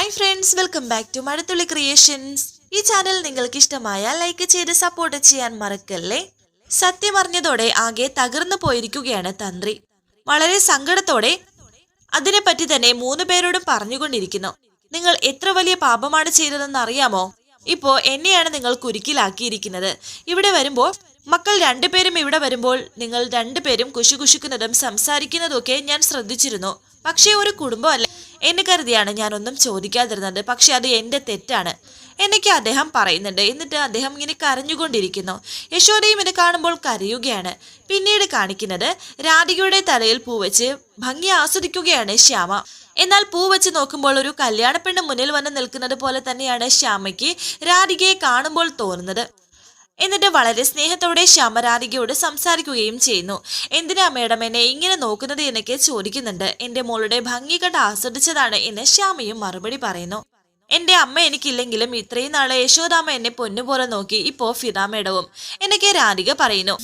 Hi friends welcome back to Mazhathulli creations ഈ channel നിങ്ങൾക്ക് ഇഷ്ടമായ ലൈക്ക് ചെയ്ത് സപ്പോർട്ട് ചെയ്യാൻ മറക്കല്ലേ? സത്യം അറിഞ്ഞതോടെ ആകെ തകർന്നു പോയിരിക്കുകയാണ് തന്ത്രി. വളരെ സങ്കടത്തോടെ അതിനെപ്പറ്റി തന്നെ മൂന്ന് പേരോടും പറഞ്ഞുകൊണ്ടിരിക്കുന്നു. നിങ്ങൾ എത്ര വലിയ പാപമാണ് ചെയ്തതെന്ന് അറിയാമോ? ഇപ്പോ എന്നെയാണ് നിങ്ങൾ കുരുക്കിലാക്കിയിരിക്കുന്നത്. ഇവിടെ വരുമ്പോൾ മക്കൾ രണ്ടുപേരും ഇവിടെ വരുമ്പോൾ നിങ്ങൾ രണ്ടുപേരും കുശുകുശുക്കുന്നതും സംസാരിക്കുന്നതും ഒക്കെ ഞാൻ ശ്രദ്ധിച്ചിരുന്നു. പക്ഷേ ഒരു കുടുംബമല്ല. എന്നെ കരുതിയാണ് ഞാനൊന്നും ചോദിക്കാതിരുന്നത്. പക്ഷെ അത് എന്റെ തെറ്റാണ്. എന്നൊക്കെ അദ്ദേഹം പറയുന്നുണ്ട്. എന്നിട്ട് അദ്ദേഹം ഇങ്ങനെ കരഞ്ഞുകൊണ്ടിരിക്കുന്നു. യശോദയും ഇത് കാണുമ്പോൾ കരയുകയാണ്. പിന്നീട് കാണിക്കുന്നത് രാധികയുടെ തലയിൽ പൂവച്ച് ഭംഗി ആസ്വദിക്കുകയാണ് ശ്യാമ. എന്നാൽ പൂ വെച്ച് നോക്കുമ്പോൾ ഒരു കല്യാണപ്പെണ്ണ് മുന്നിൽ വന്ന് നിൽക്കുന്നത് പോലെ തന്നെയാണ് ശ്യാമയ്ക്ക് രാധികയെ കാണുമ്പോൾ തോന്നുന്നത്. എന്നിട്ട് വളരെ സ്നേഹത്തോടെ ശ്യാമരാധികയോട് സംസാരിക്കുകയും ചെയ്യുന്നു. എന്തിനാ മേഡം എന്നെ ഇങ്ങനെ നോക്കുന്നത്? എന്നൊക്കെ ചോദിക്കുന്നുണ്ട്. എന്റെ മോളുടെ ഭംഗി കണ്ട് ആസ്വദിച്ചതാണ് എന്ന് ശ്യാമയും മറുപടി പറയുന്നു. എന്റെ അമ്മ എനിക്കില്ലെങ്കിലും ഇത്രയും നാളെ യശോദാമ്മ എന്നെ പൊന്നുപോലെ നോക്കി ഇപ്പോ ഫിദാ മേഡവും എന്നൊക്കെ രാധിക പറയുന്നു.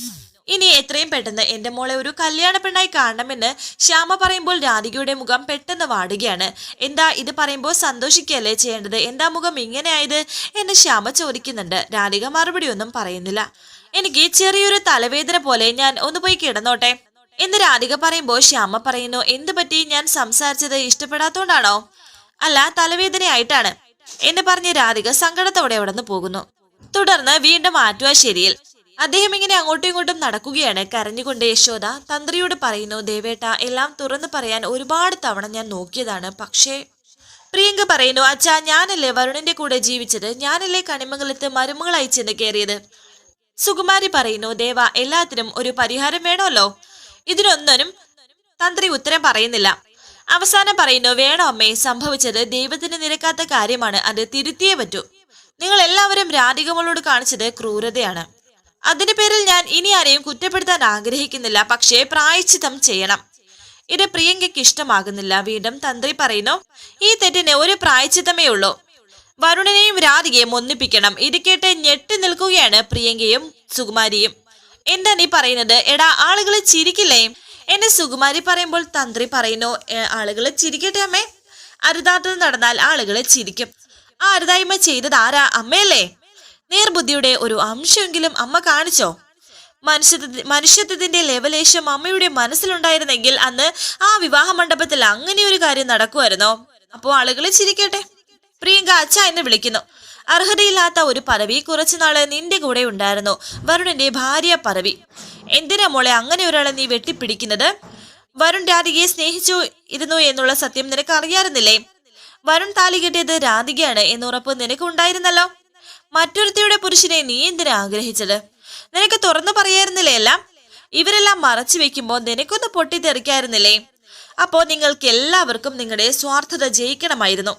ഇനി എത്രയും പെട്ടെന്ന് എന്റെ മോളെ ഒരു കല്യാണ പെണ്ണായി കാണണമെന്ന് ശ്യാമ പറയുമ്പോൾ രാധികയുടെ മുഖം പെട്ടെന്ന് വാടുകയാണ്. എന്താ ഇത് പറയുമ്പോൾ സന്തോഷിക്കുകയല്ലേ ചെയ്യേണ്ടത്? എന്താ മുഖം ഇങ്ങനെയായത്? എന്ന് ശ്യാമ ചോദിക്കുന്നുണ്ട്. രാധിക മറുപടി ഒന്നും പറയുന്നില്ല. എനിക്ക് ചെറിയൊരു തലവേദന പോലെ ഞാൻ ഒന്ന് പോയി കിടന്നോട്ടെ? എന്ന് രാധിക പറയുമ്പോൾ ശ്യാമ പറയുന്നു എന്ത് പറ്റി? ഞാൻ സംസാരിച്ചത് ഇഷ്ടപ്പെടാത്തോണ്ടാണോ? അല്ല തലവേദനയായിട്ടാണ്. എന്ന് പറഞ്ഞ് രാധിക സങ്കടത്തോടെ അവിടെ നിന്ന് പോകുന്നു. തുടർന്ന് വീണ്ടും ആറ്റുവാശ്ശേരിയിൽ അദ്ദേഹം ഇങ്ങനെ അങ്ങോട്ടും ഇങ്ങോട്ടും നടക്കുകയാണ്. കരഞ്ഞുകൊണ്ട് യശോദ തന്ത്രിയോട് പറയുന്നു ദേവേട്ട എല്ലാം തുറന്നു പറയാൻ ഒരുപാട് തവണ ഞാൻ നോക്കിയതാണ്. പക്ഷേ പ്രിയങ്ക പറയുന്നു അച്ഛാ ഞാനല്ലേ വരുണിന്റെ കൂടെ ജീവിച്ചത്? ഞാനല്ലേ കണിമംഗലത്ത് മരുമകളായി ചെന്ന് കയറിയത്? സുകുമാരി പറയുന്നു ദേവ എല്ലാത്തിനും ഒരു പരിഹാരം വേണമല്ലോ? ഇതിനൊന്നിനും തന്ത്രി ഉത്തരം പറയുന്നില്ല. അവസാനം പറയുന്നു വേണോ അമ്മേ സംഭവിച്ചത് ദൈവത്തിന് നിരക്കാത്ത കാര്യമാണ്. അത് തിരുത്തിയേ പറ്റൂ. നിങ്ങൾ എല്ലാവരും രാധികമളോട് കാണിച്ചത് ക്രൂരതയാണ്. അതിന്റെ പേരിൽ ഞാൻ ഇനി ആരെയും കുറ്റപ്പെടുത്താൻ ആഗ്രഹിക്കുന്നില്ല. പക്ഷേ പ്രായച്ചിതം ചെയ്യണം. ഇത് പ്രിയങ്കയ്ക്ക് ഇഷ്ടമാകുന്നില്ല. വീണ്ടും തന്ത്രി പറയുന്നു ഈ തെറ്റിന് ഒരു പ്രായച്ചിത്തമേ ഉള്ളൂ. വരുണനെയും രാധികയും ഒന്നിപ്പിക്കണം. ഇത് കേട്ട് ഞെട്ടി നിൽക്കുകയാണ് പ്രിയങ്കയും സുകുമാരിയും. എന്താ നീ പറയുന്നത്? എടാ ആളുകളെ ചിരിക്കില്ലേ? എന്നെ സുകുമാരി പറയുമ്പോൾ തന്ത്രി പറയുന്നു ആളുകളെ ചിരിക്കട്ടെ അമ്മേ. അരുതാത്തത് നടന്നാൽ ആളുകളെ ചിരിക്കും. ആ അരുതായ്മ ചെയ്തത് ആരാ? അമ്മയല്ലേ? നേർബുദ്ധിയുടെ ഒരു അംശമെങ്കിലും അമ്മ കാണിച്ചോ? മനുഷ്യ മനുഷ്യത്വത്തിന്റെ ലെവലേശം അമ്മയുടെ മനസ്സിലുണ്ടായിരുന്നെങ്കിൽ അന്ന് ആ വിവാഹ മണ്ഡപത്തിൽ അങ്ങനെ ഒരു കാര്യം നടക്കുമായിരുന്നോ? അപ്പോ ആളുകളെ ചിരിക്കട്ടെ. പ്രിയങ്ക അച്ഛ എന്ന് വിളിക്കുന്നു. അർഹതയില്ലാത്ത ഒരു പദവി കുറച്ചുനാൾ നിന്റെ കൂടെ ഉണ്ടായിരുന്നു. വരുണിന്റെ ഭാര്യ പദവി. എന്തിനാ മോളെ അങ്ങനെ ഒരാളെ നീ വെട്ടിപ്പിടിക്കുന്നത്? വരുൺ രാധികയെ സ്നേഹിച്ചു ഇരുന്നു എന്നുള്ള സത്യം നിനക്ക് അറിയാറുന്നില്ലേ വരുൺ താലി കെട്ടിയത് രാധികയാണ് എന്നുറപ്പ് നിനക്ക് ഉണ്ടായിരുന്നല്ലോ. മറ്റൊരുത്തിയുടെ പുരുഷനെ നീ എന്തിനാ ആഗ്രഹിച്ചത്? നിനക്ക് തുറന്നു പറയായിരുന്നില്ലേ എല്ലാം? ഇവരെല്ലാം മറച്ചു വെക്കുമ്പോൾ നിനക്കൊന്ന് പൊട്ടിത്തെറിക്കായിരുന്നില്ലേ? അപ്പോ നിങ്ങൾക്ക് എല്ലാവർക്കും നിങ്ങളുടെ സ്വാർത്ഥത ജയിക്കണമായിരുന്നു.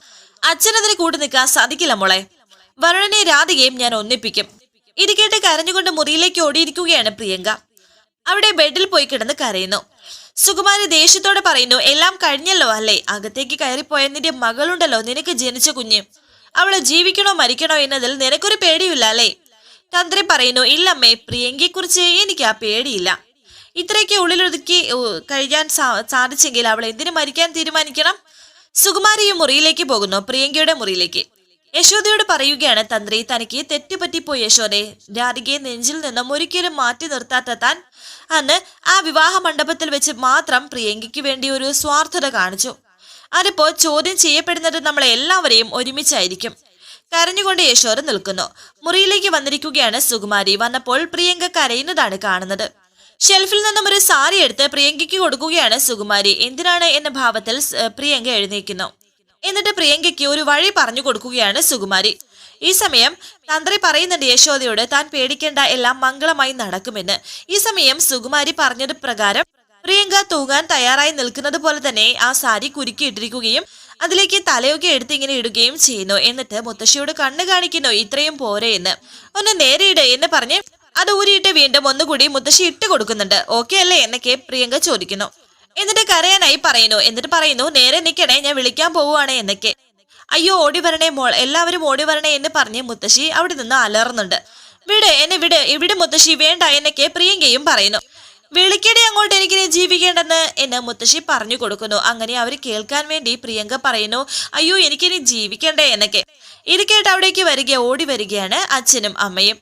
അച്ഛനതിന് കൂട്ടു നിൽക്കാൻ സാധിക്കില്ല മോളെ. വരുണനെ രാധികയും ഞാൻ ഒന്നിപ്പിക്കും. ഇത് കേട്ട് കരഞ്ഞുകൊണ്ട് മുറിയിലേക്ക് ഓടിയിരിക്കുകയാണ് പ്രിയങ്ക. അവിടെ ബെഡിൽ പോയി കിടന്ന് കരയുന്നു. സുകുമാരി ദേഷ്യത്തോടെ പറയുന്നു എല്ലാം കഴിഞ്ഞല്ലോ അല്ലേ? അകത്തേക്ക് കയറിപ്പോയ നിന്റെ മകളുണ്ടല്ലോ. നിനക്ക് ജനിച്ച കുഞ്ഞ്. അവൾ ജീവിക്കണോ മരിക്കണോ എന്നതിൽ നിനക്കൊരു പേടിയില്ല അല്ലേ? തന്ത്രി പറയുന്നു ഇല്ലമ്മേ പ്രിയങ്കയെക്കുറിച്ച് എനിക്ക് ആ പേടിയില്ല. ഇത്രയ്ക്ക് ഉള്ളിലൊതുക്കി കഴിയാൻ സാധിച്ചെങ്കിൽ അവൾ എന്തിനു മരിക്കാൻ തീരുമാനിക്കണം? സുകുമാരിയും മുറിയിലേക്ക് പോകുന്നു പ്രിയങ്കയുടെ മുറിയിലേക്ക്. യശോദയോട് പറയുകയാണ് തന്ത്രി തനിക്ക് തെറ്റുപറ്റിപ്പോയി യശോദയെ രാധികയെ നെഞ്ചിൽ നിന്നും ഒരിക്കലും മാറ്റി നിർത്താത്ത താൻ അന്ന് ആ വിവാഹ മണ്ഡപത്തിൽ വെച്ച് മാത്രം പ്രിയങ്കയ്ക്ക് വേണ്ടി ഒരു സ്വാർത്ഥത കാണിച്ചു. അതിപ്പോ ചോദ്യം ചെയ്യപ്പെടുന്നത് നമ്മളെ എല്ലാവരെയും ഒരുമിച്ചായിരിക്കും. കരഞ്ഞുകൊണ്ട് യശോർ നിൽക്കുന്നു. മുറിയിലേക്ക് വന്നിരിക്കുകയാണ് സുകുമാരി. വന്നപ്പോൾ പ്രിയങ്ക കരയുന്നതാണ് കാണുന്നത്. ഷെൽഫിൽ നിന്നും ഒരു സാരി എടുത്ത് പ്രിയങ്കയ്ക്ക് കൊടുക്കുകയാണ് സുകുമാരി. എന്തിനാണ് എന്ന ഭാവത്തിൽ പ്രിയങ്ക എഴുന്നേക്കുന്നു എന്നിട്ട് പ്രിയങ്കയ്ക്ക് ഒരു വഴി പറഞ്ഞു കൊടുക്കുകയാണ് സുകുമാരി. ഈ സമയം തന്ത്രി പറയുന്നുണ്ട് യശോദയോട് താൻ പേടിക്കേണ്ട എല്ലാം മംഗളമായി നടക്കുമെന്ന്. ഈ സമയം സുകുമാരി പറഞ്ഞത് പ്രകാരം പ്രിയങ്ക തൂങ്ങാൻ തയ്യാറായി നിൽക്കുന്നത് പോലെ തന്നെ ആ സാരി കുരുക്കിയിട്ടിരിക്കുകയും അതിലേക്ക് തലയൊക്കെ എടുത്ത് ഇങ്ങനെ ഇടുകയും ചെയ്യുന്നു. എന്നിട്ട് മുത്തശ്ശിയോട് കണ്ണു കാണിക്കുന്നു ഇത്രയും പോരെ എന്ന്. ഒന്ന് നേരെയിട് എന്ന് പറഞ്ഞ് അത് ഊരിയിട്ട് വീണ്ടും ഒന്നുകൂടി മുത്തശ്ശി ഇട്ട് കൊടുക്കുന്നുണ്ട്. ഓക്കെ അല്ലേ? എന്നൊക്കെ പ്രിയങ്ക ചോദിക്കുന്നു. എന്നിട്ട് കരയാനായി പറയുന്നു. എന്നിട്ട് പറയുന്നു നേരെ നിൽക്കണേ ഞാൻ വിളിക്കാൻ പോവുകയാണ് എന്നൊക്കെ. അയ്യോ ഓടി വരണേ മോൾ എല്ലാവരും ഓടി വരണേ എന്ന് പറഞ്ഞ് മുത്തശ്ശി അവിടെ നിന്ന് അലറുന്നുണ്ട്. വിട് എന്നെ വിട് ഇവിടെ മുത്തശ്ശി വേണ്ട എന്നൊക്കെ പ്രിയങ്കയും പറയുന്നു. വിളിക്കടി അങ്ങോട്ട് എനിക്കിനി ജീവിക്കേണ്ടെന്ന് എന്ന് മുത്തശ്ശി പറഞ്ഞു കൊടുക്കുന്നു. അങ്ങനെ അവർ കേൾക്കാൻ വേണ്ടി പ്രിയങ്ക പറയുന്നു അയ്യോ എനിക്കിനി ജീവിക്കണ്ടേ എന്നൊക്കെ. ഇത് കേട്ട് അവിടേക്ക് വരിക ഓടി വരികയാണ് അച്ഛനും അമ്മയും.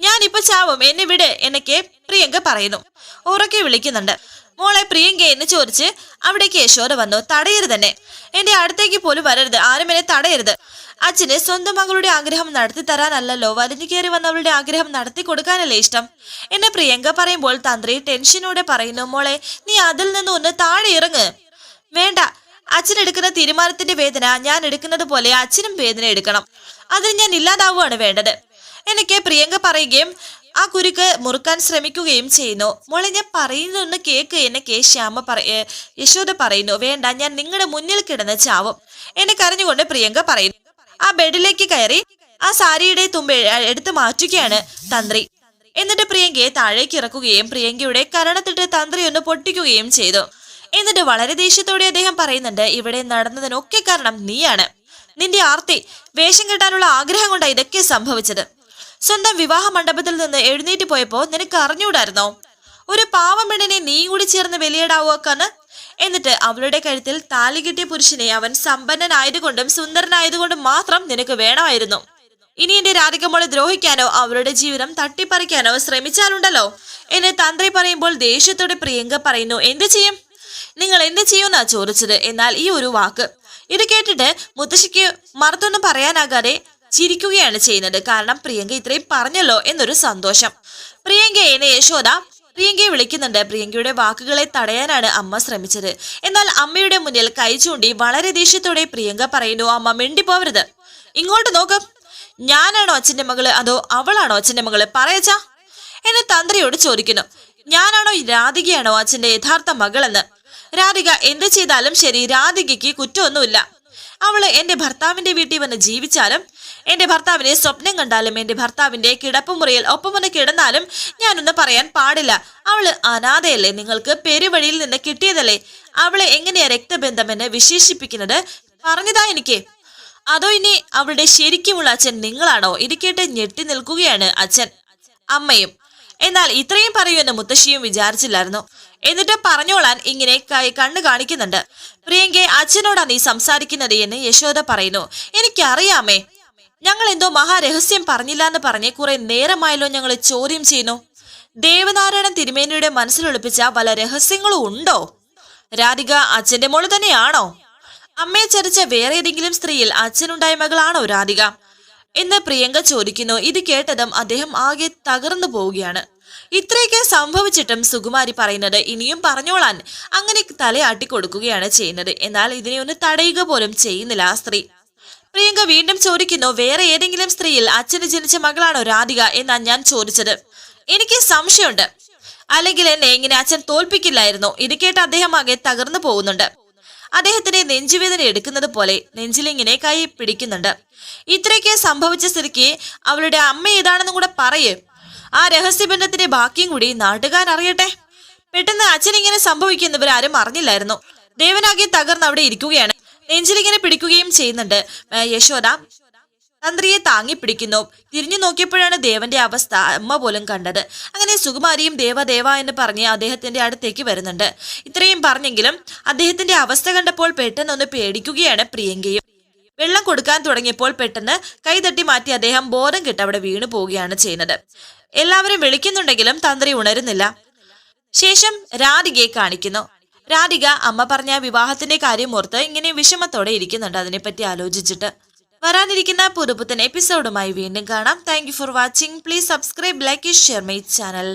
ഞാനിപ്പോ ചാവും എന്നെ വിട് എന്നൊക്കെ പ്രിയങ്ക പറയുന്നു. ഉറക്കെ വിളിക്കുന്നുണ്ട്. മോളെ പ്രിയങ്ക എന്ന് ചോദിച്ച് അവിടേക്ക് യശോദ വന്നു തടയരുത് തന്നെ എന്റെ അടുത്തേക്ക് പോലും വരരുത്. ആരും എന്നെ തടയരുത്. അച്ഛന് സ്വന്തം മകളുടെ ആഗ്രഹം നടത്തി തരാനല്ലല്ലോ. വലിഞ്ഞു കയറി വന്നവളുടെ ആഗ്രഹം നടത്തി കൊടുക്കാനല്ലേ ഇഷ്ടം? എന്നെ പ്രിയങ്ക പറയുമ്പോൾ തന്ത്രി ടെൻഷനോടെ പറയുന്നു മോളെ നീ അതിൽ നിന്ന് ഒന്ന് താഴെ ഇറങ്ങ്. വേണ്ട. അച്ഛൻ എടുക്കുന്ന തീരുമാനത്തിന്റെ വേദന ഞാൻ എടുക്കുന്നത് പോലെ അച്ഛനും വേദന എടുക്കണം. അതിന് ഞാൻ ഇല്ലാതാവുകയാണ് വേണ്ടത്. എനിക്ക് പ്രിയങ്ക പറയുകയും ആ കുരുക്ക് മുറുക്കാൻ ശ്രമിക്കുകയും ചെയ്യുന്നു. മോളെ ഞാൻ പറയുന്നൊന്ന് കേക്ക് എന്നൊക്കെ ശ്യാമ പറ യശോദ പറയുന്നു. വേണ്ട ഞാൻ നിങ്ങളുടെ മുന്നിൽ കിടന്ന് ചാവും. എന്നെ കരഞ്ഞുകൊണ്ട് പ്രിയങ്ക പറയുന്നു. ആ ബെഡിലേക്ക് കയറി ആ സാരിയുടെ തുമ്പ് എടുത്തു മാറ്റുകയാണ് തന്ത്രി. എന്നിട്ട് പ്രിയങ്കയെ താഴേക്ക് ഇറക്കുകയും പ്രിയങ്കയുടെ കരണത്തിട്ട് തന്ത്രി ഒന്ന് പൊട്ടിക്കുകയും ചെയ്തു. എന്നിട്ട് വളരെ ദേഷ്യത്തോടെ അദ്ദേഹം പറയുന്നുണ്ട് ഇവിടെ നടന്നതിനൊക്കെ കാരണം നീയാണ്. നിന്റെ ആർത്തി വേഷം കെട്ടാനുള്ള ആഗ്രഹം കൊണ്ടാണ് ഇതൊക്കെ സംഭവിച്ചത്. സ്വന്തം വിവാഹ മണ്ഡപത്തിൽ നിന്ന് എഴുന്നേറ്റ് പോയപ്പോ നിനക്ക് അറിഞ്ഞൂടായിരുന്നോ? ഒരു പാവമെണ്ണിനെ നീ കൂടി ചേർന്ന് വലിയിടാവുകന്ന് എന്നിട്ട് അവളുടെ കഴുത്തിൽ താലി കിട്ടിയ പുരുഷനെ അവൻ സമ്പന്നനായതുകൊണ്ടും സുന്ദരനായതുകൊണ്ടും മാത്രം നിനക്ക് വേണമായിരുന്നു. ഇനി എന്റെ രാധികമോളെ ദ്രോഹിക്കാനോ അവരുടെ ജീവിതം തട്ടിപ്പറിക്കാനോ ശ്രമിച്ചാലുണ്ടല്ലോ? എന്ന് തന്ത്രി പറയുമ്പോൾ ദേഷ്യത്തോടെ പ്രിയങ്ക പറയുന്നു എന്ത് ചെയ്യും? നിങ്ങൾ എന്ത് ചെയ്യുമെന്നാ ചോദിച്ചത്? എന്നാൽ ഈ ഒരു വാക്ക്. ഇത് കേട്ടിട്ട് മുത്തശ്ശിക്ക് മറുത്തൊന്നും പറയാനാകാതെ ചിരിക്കുകയാണ് ചെയ്യുന്നത്. കാരണം പ്രിയങ്ക ഇത്രയും പറഞ്ഞല്ലോ എന്നൊരു സന്തോഷം. പ്രിയങ്ക എന്നെ യശോദ പ്രിയങ്കയെ വിളിക്കുന്നുണ്ട്. പ്രിയങ്കയുടെ വാക്കുകളെ തടയാനാണ് അമ്മ ശ്രമിച്ചത്. എന്നാൽ അമ്മയുടെ മുന്നിൽ കൈ ചൂണ്ടി വളരെ ദേഷ്യത്തോടെ പ്രിയങ്ക പറയുന്നു അമ്മ മിണ്ടിപ്പോവരുത്. ഇങ്ങോട്ട് നോക്ക്. ഞാനാണോ അച്ഛന്റെ മകൾ? അതോ അവളാണോ അച്ഛന്റെ മകൾ? പറയച്ചാ. എന്ന് തന്ത്രിയോട് ചോദിക്കുന്നു. ഞാനാണോ രാധികയാണോ അച്ഛന്റെ യഥാർത്ഥ മകളെന്ന്? രാധിക എന്ത് ചെയ്താലും ശരി രാധികയ്ക്ക് കുറ്റമൊന്നുമില്ല. അവൾ എന്റെ ഭർത്താവിന്റെ വീട്ടിൽ വന്ന് ജീവിച്ചാലും എന്റെ ഭർത്താവിനെ സ്വപ്നം കണ്ടാലും എന്റെ ഭർത്താവിന്റെ കിടപ്പുമുറിയിൽ ഒപ്പമൊന്ന് കിടന്നാലും ഞാനൊന്ന് പറയാൻ പാടില്ല. അവൾ അനാഥയല്ലേ? നിങ്ങൾക്ക് പെരുവഴിയിൽ നിന്ന് കിട്ടിയതല്ലേ? അവളെ എങ്ങനെയാ രക്തബന്ധമെന്ന് വിശേഷിപ്പിക്കുന്നത്? പറഞ്ഞതാ എനിക്ക്. അതോ ഇനി അവളുടെ ശരിക്കുമുള്ള അച്ഛൻ നിങ്ങളാണോ? ഇത് കേട്ട് ഞെട്ടി നിൽക്കുകയാണ് അച്ഛൻ. അമ്മയും. എന്നാൽ ഇത്രയും പറയുമെന്ന് മുത്തശ്ശിയും വിചാരിച്ചില്ലായിരുന്നു. എന്നിട്ട് പറഞ്ഞോളാൻ ഇങ്ങനെ കണ്ണു കാണിക്കുന്നുണ്ട്. പ്രിയങ്കെ അച്ഛനോടാ നീ സംസാരിക്കുന്നത് എന്ന് യശോദ പറയുന്നു. എനിക്കറിയാമേ. ഞങ്ങൾ എന്തോ മഹാരഹസ്യം പറഞ്ഞില്ല എന്ന് പറഞ്ഞ് കുറെ നേരമായല്ലോ ഞങ്ങൾ ചോദ്യം ചെയ്യുന്നു. ദേവനാരായണൻ തിരുമേനിയുടെ മനസ്സിലൊളിപ്പിച്ച പല രഹസ്യങ്ങളും ഉണ്ടോ? രാധിക അച്ഛന്റെ മോൾ തന്നെയാണോ? അമ്മയെ ചരിച്ച വേറെ ഏതെങ്കിലും സ്ത്രീയിൽ അച്ഛനുണ്ടായ മകളാണോ രാധിക? എന്ന് പ്രിയങ്ക ചോദിക്കുന്നു. ഇത് കേട്ടതും അദ്ദേഹം ആകെ തകർന്നു പോവുകയാണ്. ഇത്രയൊക്കെ സംഭവിച്ചിട്ടും സുകുമാരി പറയുന്നത് ഇനിയും പറഞ്ഞോളാൻ അങ്ങനെ തലയാട്ടി കൊടുക്കുകയാണ് ചെയ്യുന്നത്. എന്നാൽ ഇതിനെ ഒന്ന് തടയുക പോലും ചെയ്യുന്നില്ല ആ സ്ത്രീ. പ്രിയങ്ക വീണ്ടും ചോദിക്കുന്നു വേറെ ഏതെങ്കിലും സ്ത്രീയിൽ അച്ഛന് ജനിച്ച മകളാണോ രാധിക എന്നാ ഞാൻ ചോദിച്ചത്. എനിക്ക് സംശയമുണ്ട്. അല്ലെങ്കിൽ എന്നെ ഇങ്ങനെ അച്ഛൻ തോൽപ്പിക്കില്ലായിരുന്നു. ഇത് കേട്ട് അദ്ദേഹം ആകെ തകർന്നു പോകുന്നുണ്ട്. അദ്ദേഹത്തിന്റെ നെഞ്ചുവേദന എടുക്കുന്നത് പോലെ നെഞ്ചിലിങ്ങനെ കൈ പിടിക്കുന്നുണ്ട്. ഇത്രയൊക്കെ സംഭവിച്ച സ്ഥിതിക്ക് അവളുടെ അമ്മ ഏതാണെന്നും കൂടെ പറയേ. ആ രഹസ്യബന്ധത്തിന്റെ ബാക്കിയും കൂടി നാട്ടുകാർ അറിയട്ടെ. പെട്ടെന്ന് അച്ഛൻ ഇങ്ങനെ സംഭവിക്കുന്നവർ ആരും അറിഞ്ഞില്ലായിരുന്നു. ദേവനാകെ തകർന്ന് അവിടെ ഇരിക്കുകയാണ്. നെഞ്ചിലിങ്ങനെ പിടിക്കുകയും ചെയ്യുന്നുണ്ട്. യശോദ തന്ത്രിയെ താങ്ങി പിടിക്കുന്നു. തിരിഞ്ഞു നോക്കിയപ്പോഴാണ് ദേവന്റെ അവസ്ഥ അമ്മ പോലും കണ്ടത്. അങ്ങനെ സുകുമാരിയും ദേവ ദേവ എന്ന് പറഞ്ഞ് അദ്ദേഹത്തിന്റെ അടുത്തേക്ക് വരുന്നുണ്ട്. ഇത്രയും പറഞ്ഞെങ്കിലും അദ്ദേഹത്തിന്റെ അവസ്ഥ കണ്ടപ്പോൾ പെട്ടെന്നൊന്ന് പേടിക്കുകയാണ് പ്രിയങ്കയും. വെള്ളം കൊടുക്കാൻ തുടങ്ങിയപ്പോൾ പെട്ടെന്ന് കൈതട്ടി മാറ്റി അദ്ദേഹം ബോധം കിട്ട അവിടെ വീണു പോവുകയാണ് ചെയ്യുന്നത്. എല്ലാവരും വിളിക്കുന്നുണ്ടെങ്കിലും തന്ത്രി ഉണരുന്നില്ല. ശേഷം രാധികയെ കാണിക്കുന്നു. രാധിക അമ്മ പറഞ്ഞ വിവാഹത്തിന്റെ കാര്യം ഓർത്ത് ഇങ്ങനെ വിഷമത്തോടെ ഇരിക്കുന്നുണ്ട്. അതിനെപ്പറ്റി ആലോചിച്ചിട്ട് വരാനിരിക്കുന്ന പുതുപുത്തൻ എപ്പിസോഡുമായി വീണ്ടും കാണാം. Thank for watching please subscribe like share my channel